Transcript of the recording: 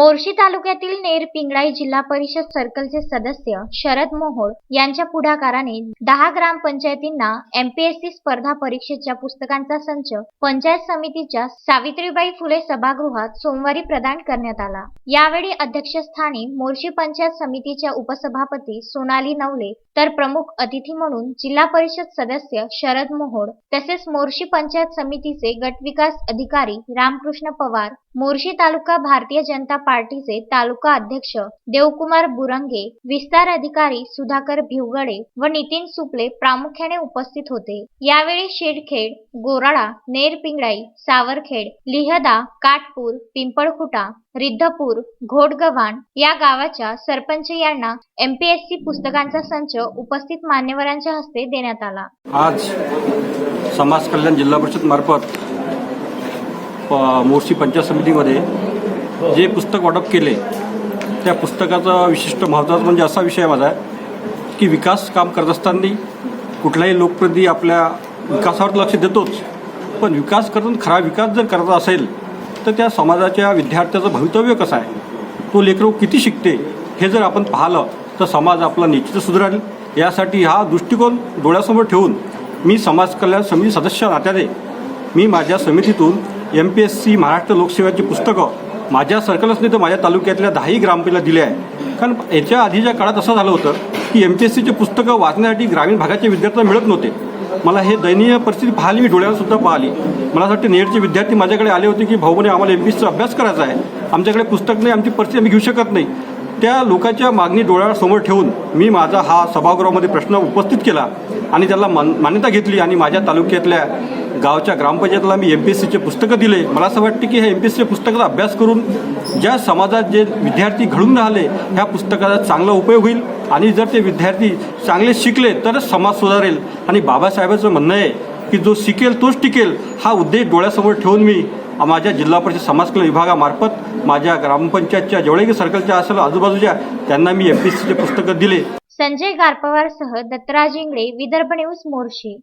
मोर्शी तालुक्यातील नेर पिंगळाई जिल्हा परिषद सर्कलचे सदस्य शरद मोहोळ यांच्या पुढाकाराने दहा ग्रामपंचायतींना एमपीएससी स्पर्धा परीक्षेच्या पुस्तकांचा संच पंचायत समितीच्या सावित्रीबाई फुले सभागृहात सोमवारी प्रदान करण्यात आला. यावेळी अध्यक्षस्थानी मोर्शी पंचायत समितीच्या उपसभापती सोनाली नवले तर प्रमुख अतिथी म्हणून जिल्हा परिषद सदस्य शरद मोहोळ तसेच मोर्शी पंचायत समितीचे गटविकास अधिकारी रामकृष्ण पवार मोर्शी तालुका भारतीय जनता पार्टीचे तालुका अध्यक्ष देवकुमार बुरंगे विस्तार अधिकारी सुधाकर भिवगडे व नितीन सुपले प्रामुख्याने उपस्थित होते. यावेळी शेडखेड गोराळा नेरपिंगळाई सावरखेड लिहदा काटपूर पिंपळखुटा रिद्धपूर घोडगव्हाण या गावाच्या सरपंच यांना एमपीएससी पुस्तकांचा संच उपस्थित मान्यवरांच्या हस्ते देण्यात आला. आज समाज कल्याण जिल्हा परिषद मार्फत प- मोर्शी पंचायत समितीमध्ये जे पुस्तक वाटप केले त्या पुस्तकाचा विशिष्ट महत्त्वाचा म्हणजे असा विषय माझा आहे की विकास काम करत असताना कुठलाही लोकप्रतिनिधी आपल्या विकासावर लक्ष देतोच. पण विकास करून खरा विकास जर करायचा असेल तर त्या समाजाच्या विद्यार्थ्याचं भवितव्य कसं आहे? तो लेकरू किती शिकते? हे जर आपण पाहिलं तर समाज आपला निश्चित सुधारेल. यासाठी हा दृष्टिकोन डोळ्यासमोर ठेवून मी समाज कल्याण समिती सदस्य नात्याने मी माझ्या समितीतून M P S C Maharashtra लोकसेवाची पुस्तकं माझ्या सर्कलसने तर माझ्या तालुक्यातल्या दहाही ग्रामपंचायतीला दिले आहे. कारण याच्या आधीच्या काळात असं झालं होतं की एम पी एस सीचे पुस्तकं वाचण्यासाठी ग्रामीण भागाचे विद्यार्थ्यांना मिळत नव्हते. मला हे दयनीय परिस्थिती पाहिली मी डोळ्यासुद्धा पाहिली. मला असं नेटचे विद्यार्थी माझ्याकडे आले होते की भाऊ म्हणे आम्हाला एम पी एसचा अभ्यास करायचा आहे. आमच्याकडे पुस्तक नाही आमची परिस्थिती आम्ही घेऊ शकत नाही. त्या लोकांच्या मागणी डोळ्यासमोर ठेवून मी माझा हा सभागृहामध्ये प्रश्न उपस्थित केला आणि त्याला मान मान्यता घेतली आणि माझ्या तालुक्यातल्या गावच्या ग्रामपंचायतला मी एम पी एस सीचे पुस्तकं दिले. मला असं वाटतं की हे एम पी एस सीच्या पुस्तकाचा अभ्यास करून ज्या समाजात जे विद्यार्थी घडून राहिले ह्या पुस्तकाचा चांगला उपयोग होईल आणि जर ते विद्यार्थी चांगले शिकले तरच समाज सुधारेल. आणि बाबासाहेबांचं म्हणणं आहे की जो शिकेल तोच टिकेल हा उद्देश डोळ्यासमोर ठेवून मी माझ्या जिल्हा परिषद समाजकल्याण विभागामार्फत माझ्या ग्रामपंचायतच्या जेवढे सर्कलच्या असेल आजूबाजूच्या त्यांना मी एम पी सीचे पुस्तकं दिले. संजय गारपवारसह दत्तराज इंगळे विदर्भ न्यूज मोर्शी.